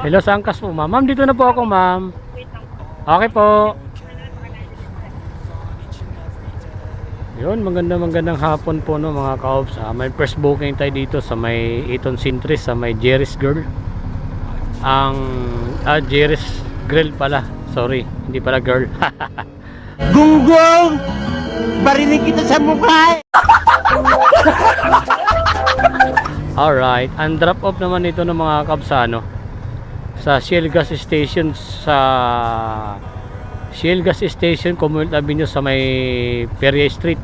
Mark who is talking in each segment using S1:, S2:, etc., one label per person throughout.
S1: Hello
S2: saan kas po, ma'am? Ma'am, dito na po ako, ma'am. Okay po. Yun, maganda magandang hapon po no mga kaops. Ah, may first booking tayo dito sa may Eton Sintris sa may Jerry's Girl. Ang ah, Jerry's Grill pala. Sorry, hindi pala girl.
S3: Gunggong! Barinig kita sa mukha!
S2: Alright, ang drop off naman ito ng mga kabsano sa Shell Gas Station sa Shell Gas Station, Commonwealth Avenue sa may Peria Street.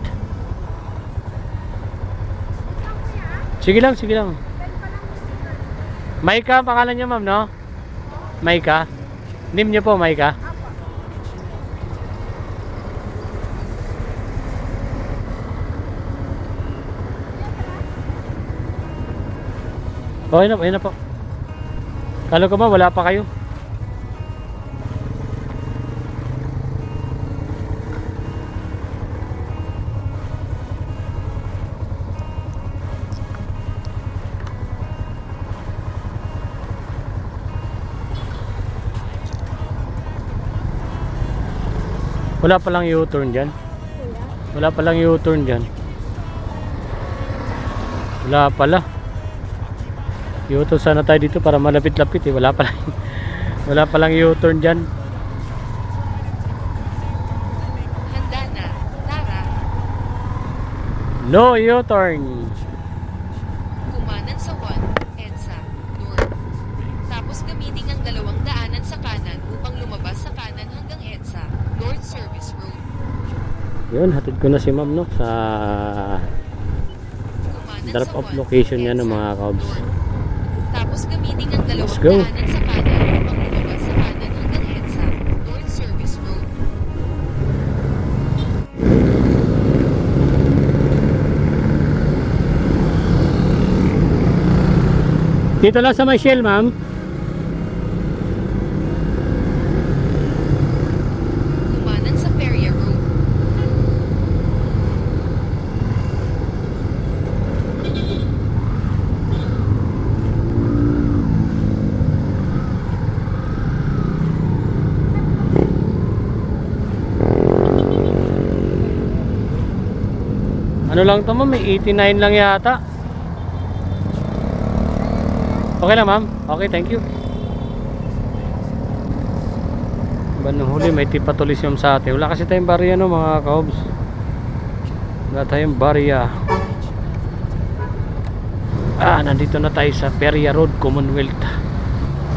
S2: Sige lang, sige lang. Maika, ang pangalan niya ma'am, no? Maika? Name niyo po, Maika? Okay na po, ayun na po. Kala ko ba wala pa kayo? Wala pa lang U-turn dyan. Wala pa lang U-turn dyan. Wala pala. U-turn sana tayo dito para malapit-lapit eh. Wala pa lang. Wala pa lang U-turn dyan.
S4: Handa na. Tara.
S2: No U-turn.
S4: Kumanan sa 1, EDSA, North. Tapos gamitin ang dalawang daanan sa kanan upang lumabas sa kanan hanggang EDSA, North Service Road.
S2: Yun, hatid ko na si ma'am no sa drop off
S4: 1,
S2: location niya ng mga.
S4: North. Tapos gamitin ang dalawang
S2: Let's go.
S4: daanan sa kanan upang lumabas sa kanan hanggang EDSA, North Service Road.
S2: Dito lang sa may shell ma'am.
S4: Kumanan sa Peria Road.
S2: Ano lang to ma'am? May 89 lang yata. Okay lang ma'am? Okay, thank you. Bandang huli may tipatulis yung sa atin. Wala kasi tayong barya no mga kaobs. Wala tayong barya. Ah, nandito na tayo sa Peria Road, Commonwealth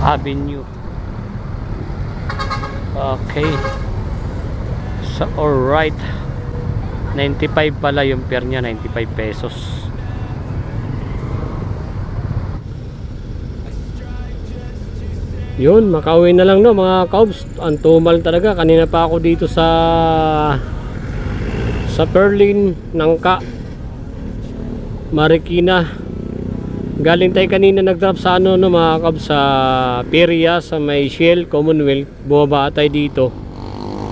S2: Avenue. Okay. So, alright. 95 pala yung pair niya, 95 pesos. Yun, makauwi na lang no mga kaubs. Ang tumal talaga. Kanina pa ako dito sa sa Perlin, Nangka, Marikina. Galing tayo kanina nag-drop sa ano no mga kaubs sa Peria sa may Shell Commonwealth. Bumaba tayo dito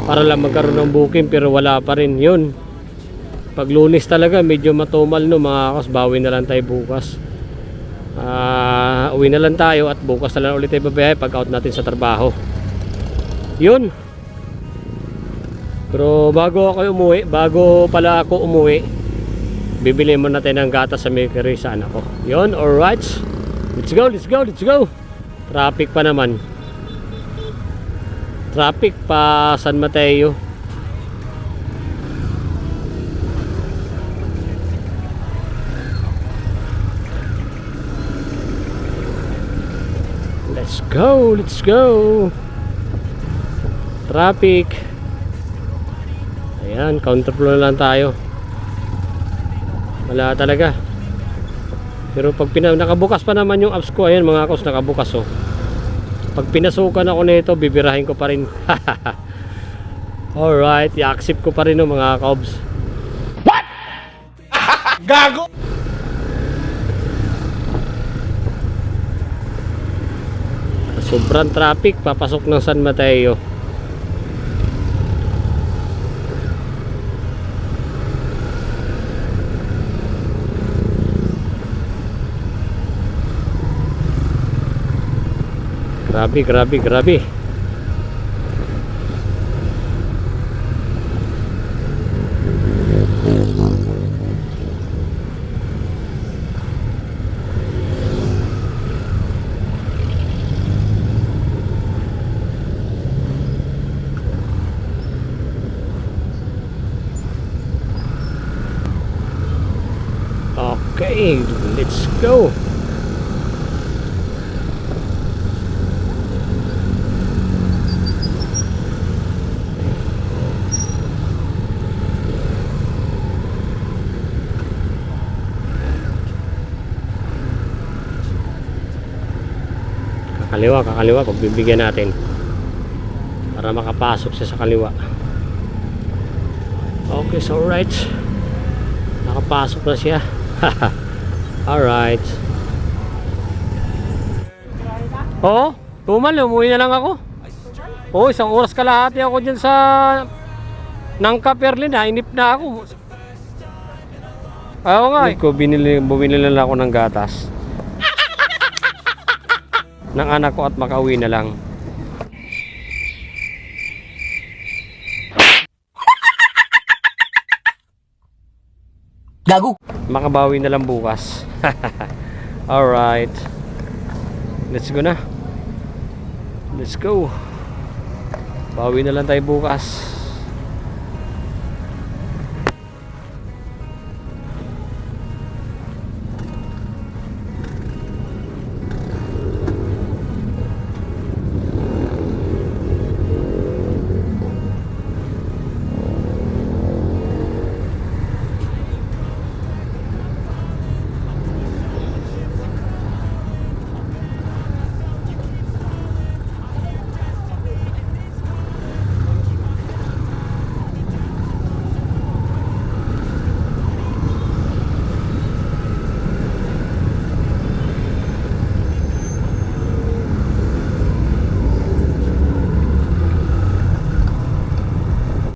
S2: para lang magkaroon ng booking pero wala pa rin. Yun. Pag lunes talaga medyo matumal no mga kaubs. Bawi na lang tayo bukas. Ah, uwi na lang tayo at bukas na lang ulit tayo babiyahe pag out natin sa trabaho. Yun. Pero bago ako umuwi, bago pala ako umuwi, bibili mo natin ng gatas sa bakery sa anak ko. Yun, alright. Let's go, let's go, let's go. Traffic pa naman. Traffic pa San Mateo. Go, let's go. Traffic. Ayan, counterflow na lang tayo. Wala talaga. Pero pag pina nakabukas pa naman yung apps ko, ayan mga kaos nakabukas oh. Pag pinasukan ako nito, bibirahin ko pa rin. Alright, i-accept ko pa rin no, mga kaobs.
S3: Gago!
S2: sobrang traffic papasok ng San Mateo. Grabe grabe grabe. Go. Kakaliwa, kakaliwa, pagbibigyan natin. Para makapasok siya sa kaliwa. Okay, so right. Nakapasok na siya. Alright. Oo, tumal, umuwi na lang ako. Oo, isang oras kalahati ako dyan sa Nangka Perlin, nainip na ako. Oo nga, eh. ko binili, bumili na lang ako ng gatas. ng anak ko at makauwi na lang.
S3: Gago.
S2: Makabawi na lang bukas. Alright. Let's go na. Let's go. Bawi na lang tayo bukas.